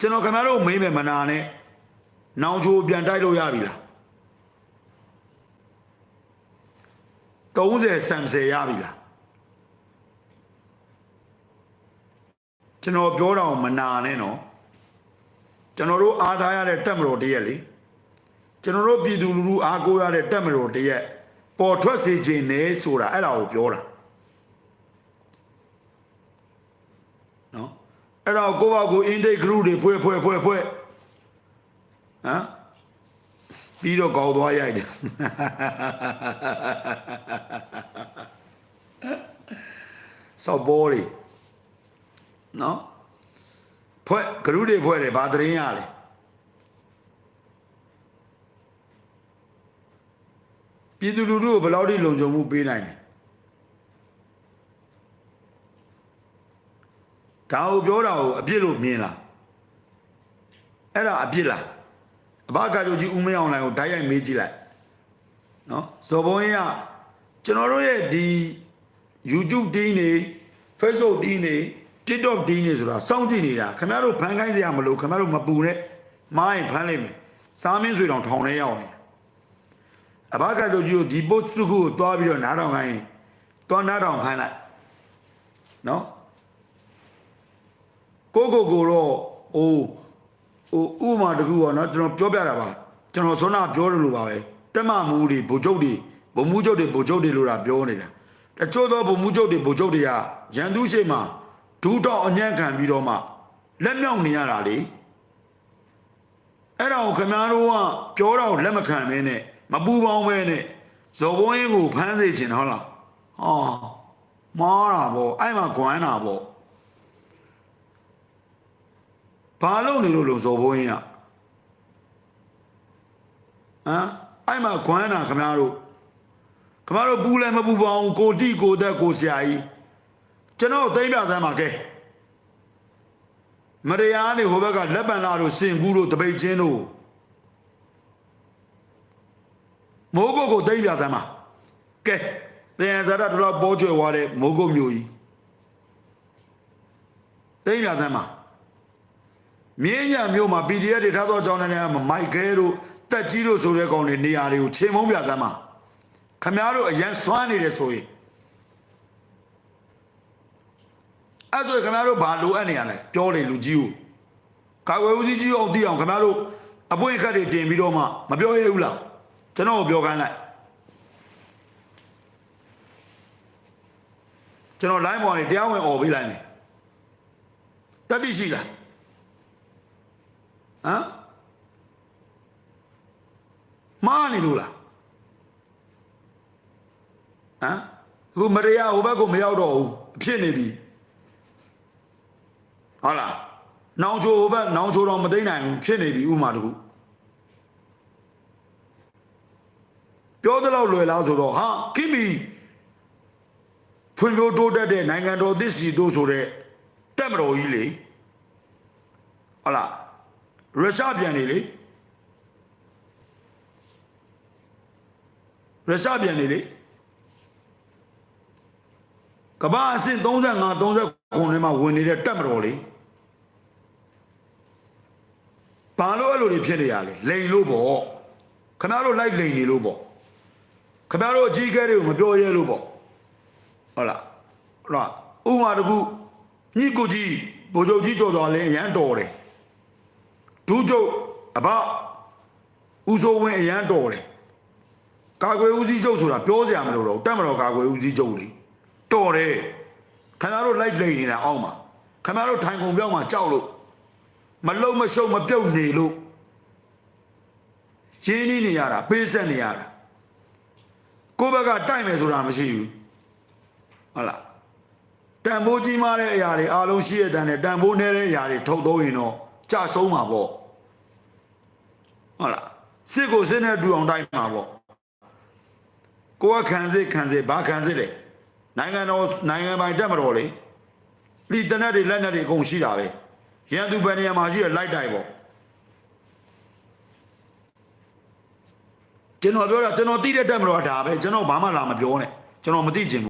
ကျွန်တော်ခင်ဗျားတို့မေးမယ်မနာနဲ့နောင်ချိုပြန်တိုက်လို့ရပြီလား30ဆမ်ဆယ်ရပြီလားကျွန်တော်ပြောတာကိုမနာနဲ့နော်ကျွန်တော်တို့အားထားရတဲ့တက်မတော်တရက်လေကျွန်တော်တို့ပြည်သူလူထုအားကိုးရတဲ့တက်မတော်တရက်ပေါ်ထွက်စေခြင်းနဲ့ဆိုတာအဲ့ဒါကိုပြောတာနော် အဲ့ဒါကိုကိုယ့်ဘာကိုအင်ဒိတ်ဂရုတွေဖွဲ့ဖွဲ့ဖွဲ့ဖွဲ့ဟမ်ပြီးတော့ကောက်သွားရိုက်တယ်စောက်ဘောတွေနော်ဖွဲ့ဂရုတွေဖွဲ့တယ်ဗာသတင်းရလေပြည်သူလူထုကိုဘယ်လောက်ထိလုံခြုံမှုပေးနိုင်လဲ ဒါကိုပြောတာကိုအပြစ်လို့မြင်လားအဲ့ဒါအပြစ်လားအဘကကြိုကြီးဦးမင်းအောင်လိုင်ကိုဓာတ်ရိုက်မေးကြည့်လိုက်နော်ဇော်ဘုံကြီးကကျွန်တော်တို့ရဲ့ဒီ YouTube တင်းနေ Facebook တင်းနေ TikTok တင်းနေဆိုတာစောင့်ကြည့်နေတာခင်ဗျားတို့ဖန်ခိုင်းစရာမလိုခင်ဗျားတို့မပူနဲ့မားရင်ဖမ်းလိုက်မယ်စားမင်းဆွေတောင်ထောင်ထဲရောက်နေအဘကကြိုကြီးကိုဒီ post တစ်ခုကိုတွားပြီးတော့နားထောင်ခိုင်းရင်တွားနားထောင်ခိုင်းလိုက်နော် ကိုကိုကိုတော့ဟိုဟိုဥမာတခုပေါ့နော်ကျွန်တော်ပြောပြတာပါကျွန်တော်စောနာပြောတယ်လို့ပါပဲတက်မမှုတွေဗိုလ်ချုပ်တွေဗိုလ်မှုချုပ်တွေဗိုလ်ချုပ်တွေလို့တာပြောနေတာတချို့သောဗိုလ်မှုချုပ်တွေဗိုလ်ချုပ်တွေကရန်သူရှိမှဒူးတော့အညံ့ခံပြီးတော့မှလက်မြောက်နေရတာလေအဲ့ဒါကိုခမားတို့ကပြောတော့လက်မခံမင်းနဲ့မပူပေါင်းပဲနဲ့ဇော်ဘုန်းကြီးကိုဖမ်းစေချင်ဟုတ်လားဟောမားတာပေါ့အဲ့မှာဂွမ်းတာပေါ့ ဘာလို့နေလို့လုံစော်ဘုန်းကြီးอ่ะဟမ်အဲ့မှာခွမ်းတာခမားတို့ခမားတို့ပူလည်းမပူပါဘူးကိုတိကိုသက်ကိုဆရာကြီးကျွန်တော်သိမ့်ပြသမ်းပါကဲမရယားနေဟိုဘက်ကလက်ပံလာတို့စင်ကူးတို့တပိတ်ချင်းတို့မိုးကုတ်ကိုသိမ့်ပြသမ်းပါကဲတရားဇာတ်တော်ပေါ်ကျွယ်သွားတဲ့မိုးကုတ်မျိုးကြီးသိမ့်ပြသမ်းပါ မြင်းညံမျိုးမှာ PDF တွေထားတော့ကြောင်းနေတဲ့မိုက်ခဲတို့တက်ကြီးတို့ဆိုတဲ့ကောင်တွေနေရာတွေကိုချိန်မုံပြသမ်းမှာခမားတို့အရန်စွမ်းနေတယ်ဆိုရင်အဲ့ဆိုရင်ခမားတို့ဘာလိုအပ်နေရလဲပြောတယ်လူကြီးကိုကာကွယ်ဦးစီးကြီးအောင်သိအောင်ခမားတို့အပွင့်ခတ်တွေတင်ပြီးတော့မှမပြောရဘူးလားကျွန်တော်ပြောခိုင်းလိုက်ကျွန်တော် line ပေါ်နေတရားဝင်អော်ပေးလိုက်မယ်တတိရှိလား ဟမ်မားနေလို့လားဟမ်ခုမရိယာဟိုဘက်ကိုမရောက်တော့ဘူးအဖြစ်နေပြီဟုတ်လားနောင်ချိုဟိုဘက်နောင်ချိုတော့မသိမ့်နိုင်ဘူးဖြစ်နေပြီဥမာတခုပြောသလောက်လွယ်လားဆိုတော့ဟာခိမီဖွံ့ဖြိုးတိုးတက်တဲ့နိုင်ငံတော်သစ်စီတို့ဆိုတဲ့တက်မတော်ကြီးလေဟုတ်လား ရုရှားပြန်နေလေရုရှားပြန်နေလေကမ္ဘာအဆင့်35 30ခုနဲ့မှဝင်နေတဲ့တက်မတော်လေဘာလို့အဲ့လိုတွေဖြစ်နေရလဲလိန်လို့ပေါ့ခင်ဗျားတို့လိုက်လိန်နေလို့ပေါ့ခင်ဗျားတို့အကြီးအကဲတွေကိုမပြောရဲလို့ပေါ့ဟုတ်လားဟုတ်လားဥပမာတစ်ခုညိကိုကြီးဗိုလ်ချုပ်ကြီးကြော်တော်လဲအရန်တော်တယ် ဒူးကျုပ်အဘဦးစိုးဝင်းအရန်တော်တယ်ကာကွယ်ဦးစီးချုပ်ဆိုတာပြောစရာမလိုတော့ဘူးတက်မတော်ကာကွယ်ဦးစီးချုပ်လေတော်တယ်ခင်ဗျားတို့လိုက်လိမ့်နေတာအောက်မှာခင်ဗျားတို့ထိုင်ကုန်ပြောင်းမှာကြောက်လို့မလုံမရှုံမပြုတ်နေလို့ရင်းနှီးနေရတာပေးဆက်နေရတာကိုယ့်ဘက်ကတိုက်မယ်ဆိုတာမရှိဘူးဟုတ်လားတန်ဖိုးကြီးမားတဲ့အရာတွေအားလုံးရှိရတဲ့တန်ဖိုးနည်းတဲ့အရာတွေထုတ်သုံးရင်တော့ကြဆုံးမှာပေါ့ ဟုတ်လားစစ်ကိုစစ်နဲ့တူအောင်တိုက်မှာပေါ့ကိုကခံစစ်ခံစစ်ဘာခံစစ်လဲနိုင်ငံတော်နိုင်ငံပိုင်တက်မတော်လေလီတနက်တွေလက်နက်တွေအကုန်ရှိတာပဲရန်သူဘယ်နေရာမှာရှိရလိုက်တိုက်ပေါ့ကျွန်တော်ပြောတာကျွန်တော်သိတဲ့တက်မတော်ကဒါပဲကျွန်တော်ဘာမှလာမပြောနဲ့ကျွန်တော်မသိချင်ဘူး